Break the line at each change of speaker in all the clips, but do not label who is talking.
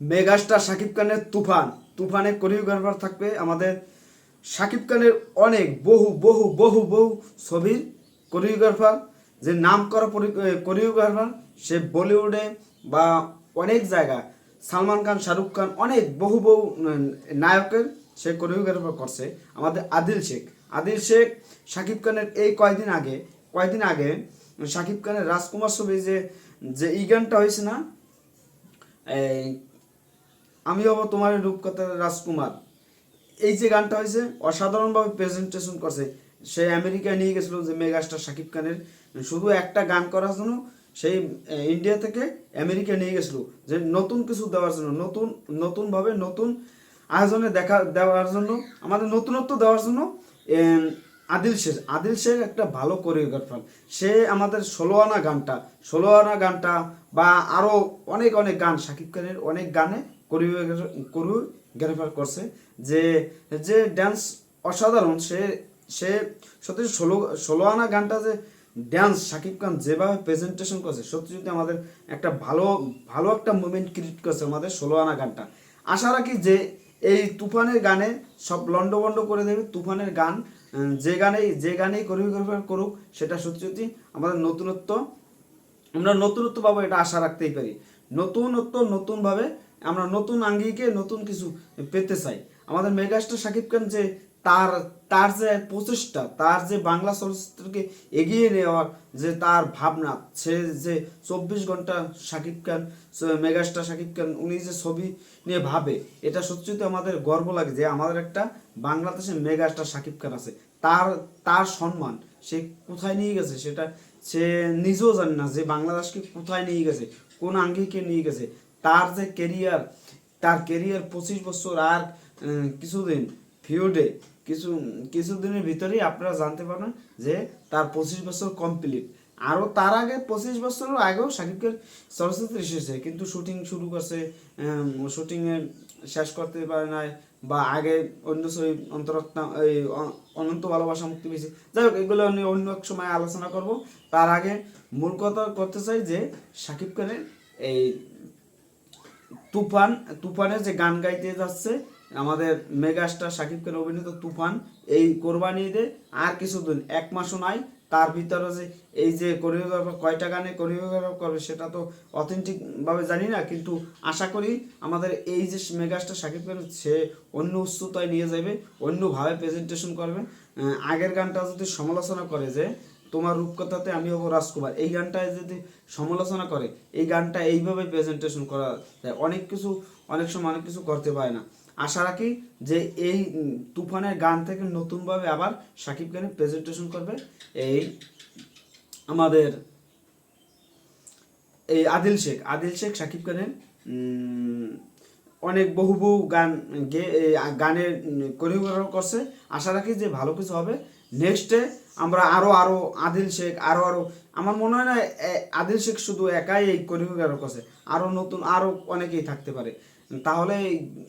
Megastar Shakib খানের তুফান। তুফানে choreographer থাকবে আমাদের শাকিব খানের অনেক বহু বহু বহু বহু ছবির কোরিওগ্রাফার যে নাম করা কোরিওগ্রাফার সে বলিউডে বা অনেক জায়গা সালমান খান, শাহরুখ খান অনেক বহু বহু নায়কের সে কোরিওগ্রাফার করছে। আমাদের আদিল শেখ। আদিল শেখ শাকিব খানের এই কয়দিন আগে কয়দিন আগে শাকিব খানের রাজকুমার ছবি যে যে এই গানটা হয়েছে না আমি হব তোমার রূপকথার রাজকুমার। এই যে গানটা হয়েছে, অসাধারণভাবে প্রেজেন্টেশন করছে। সে আমেরিকায় নিয়ে গেছিল যে মেগাস্টার শাকিব খানের। শুধু একটা গান করার জন্য সেই ইন্ডিয়া থেকে আমেরিকা নিয়ে গেছিল, যে নতুন কিছু দেওয়ার জন্য, নতুন, নতুনভাবে নতুন আয়োজনে দেখা, দেওয়ার জন্য, আমাদের নতুনত্ব দেওয়ার জন্য আদিল শেখ আদিল শেখ একটা ভালো কোরিওগ্রাফার। সে আমাদের ষোলো আনা গানটা ষোলো আনা গানটা বা আরও অনেক অনেক গান, শাকিব খানের অনেক গানে কোরিওগ্রাফার করছে যে যে ড্যান্স অসাধারণ। সে সে সত্যি ষোলো ষোলো আনা গানটা যে ড্যান্স শাকিব খান যেভাবে প্রেজেন্টেশন করছে, সত্যি সত্যি আমাদের একটা ভালো ভালো একটা মুভমেন্ট ক্রিয়েট করছে আমাদের ষোলো আনা গানটা। আশা রাখি যে এই তুফানের গানে সব লন্ডভন্ড করে দেবে, তুফানের গান যে গানেই যে গানেই কোরিওগ্রাফার করুক, সেটা সত্যি সত্যি আমাদের নতুনত্ব, আমরা নতুনত্ব পাবো, এটা আশা রাখতেই পারি। নতুনত্ব নতুনভাবে আমরা নতুন আঙ্গিকে নতুন কিছু পেতে চাই। আমাদের মেগাস্টার সাকিব খান যে তার তার যে প্রচেষ্টা তার যে বাংলা চলচ্চিত্রকে এগিয়ে নেওয়ার যে তার ভাবনা সে যে চব্বিশ ঘণ্টা শাকিব খান মেগাস্টার শাকিব খান উনি যে ছবি নিয়ে ভাবে এটা সত্যি সত্যি আমাদের গর্ব লাগে যে আমাদের একটা বাংলাদেশে মেগাস্টার শাকিব খান আছে। তার তার সম্মান সে কোথায় নিয়ে গেছে সেটা সে নিজেও জানে না যে বাংলাদেশকে কোথায় নিয়ে গেছে কোন আঙ্গিকে নিয়ে গেছে। তার যে কেরিয়ার তার কেরিয়ার পঁচিশ বছর আর উম, ফিউডে কিছু কিছুদিনের ভিতরেই আপনারা জানতে পারবেন যে তার পঁচিশ বছর কমপ্লিট আরও তার আগে পঁচিশ বছর আগেও শাকিবকে চলচ্চিত্র এসেছে, কিন্তু শুটিং শুরু করছে শুটিংয়ে শেষ করতে পারে নাই বা আগে অন্য ছবি অন্তরত্না, এই অনন্ত ভালোবাসা মুক্তি পেয়েছে। যাই হোক, এগুলো আমি অন্য এক সময় আলোচনা করব। তার আগে মূল কথা করতে চাই যে সাকিব খানের এই তুফান, তুফানের যে গান গাইতে যাচ্ছে আমাদের মেগাস্টার শাকিব খান অভিনীত তুফান, এই কোরবানি ঈদে আর কিছুদিন, এক মাসও নাই। তার ভিতরে যে এই যে কোরিওগ্রাফার কয়টা গানে কোরিওগ্রাফার করবে সেটা তো অথেন্টিক ভাবে জানি না, কিন্তু আশা করি আমাদের এই যে মেগাস্টার শাকিব খান, সে অন্য উচ্চতায় নিয়ে যাবে, অন্যভাবে প্রেজেন্টেশন করবে। আগের গানটা যদি সমালোচনা করে যে, তোমার রূপকথাতে আমি হব রাজকুমার, এই গানটায় যদি সমালোচনা করে, এই গানটা এইভাবে প্রেজেন্টেশন করা যায়, অনেক কিছু, অনেক সময় অনেক কিছু করতে পারে না। আশা রাখি যে এই তুফানের গান থেকে নতুনভাবে আবার সাকিব খানের প্রেজেন্টেশন করবে। এই আমাদের এই আদিল শেখ। আদিল শেখ, সাকিব খানের অনেক বহু বহু গান গে গানের কোরিওগ্রাফ করছে। আশা রাখি যে ভালো কিছু হবে। নেক্সটে আমরা আরও আরও আদিল শেখ, আরও আরও, আমার মনে হয় না আদিল শেখ শুধু একাই এই কোরিওগ্রাফ করছে। আরও নতুন, আরও অনেকেই থাকতে পারে। তাহলে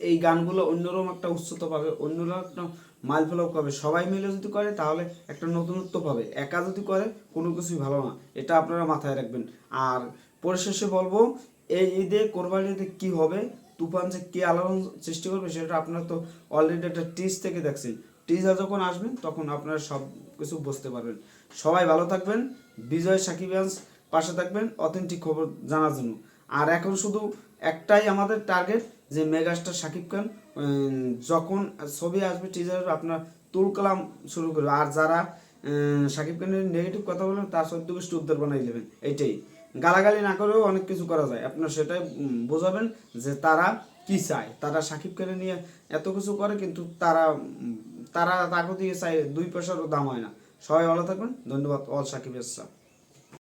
এই- গানগুলো অন্যরকম একটা উচ্চতা পাবে অন্যরকম একটা মাইল ফেলাও পাবে। সবাই মিলে যদি করে, তাহলে একটা নতুনত্ব পাবে। একা যদি করে, কোনো কিছুই ভালো না। এটা আপনারা মাথায় রাখবেন। আর পরিশেষে বলব, এই ঈদে কোরবানি ঈদে কি হবে, তুফান যে কি আলোড়ন সৃষ্টি করবে, সেটা আপনারা তো অলরেডি একটা টিজ থেকে দেখছেন। টিজার যখন আসবেন তখন আপনারা সব কিছু বুঝতে পারবেন। সবাই ভালো থাকবেন। বিজয় সাকিবান্স পাশে থাকবেন। অথেন্টিক খবর জানার জন্য। আর এখন শুধু একটাই আমাদের টার্গেট যে মেগাস্টার শাকিব খান যখন ছবি আসবে টিজার আপনার তুল কালাম শুরু করবে। আর যারা শাকিব খানের নেগেটিভ কথা বলেন তার সত্য গোষ্ঠী উদ্ধার বানাই দেবেন। এইটাই গালাগালি না করেও অনেক কিছু করা যায়। আপনার সেটাই বোঝাবেন যে তারা কি চায়। তারা সাকিব খানের নিয়ে এত কিছু করে, কিন্তু তারা তারা তাকে দিয়ে চায়, দুই পয়সারও দাম হয় না। সবাই ভালো থাকবেন। ধন্যবাদ, অল সাকিব ইসলাম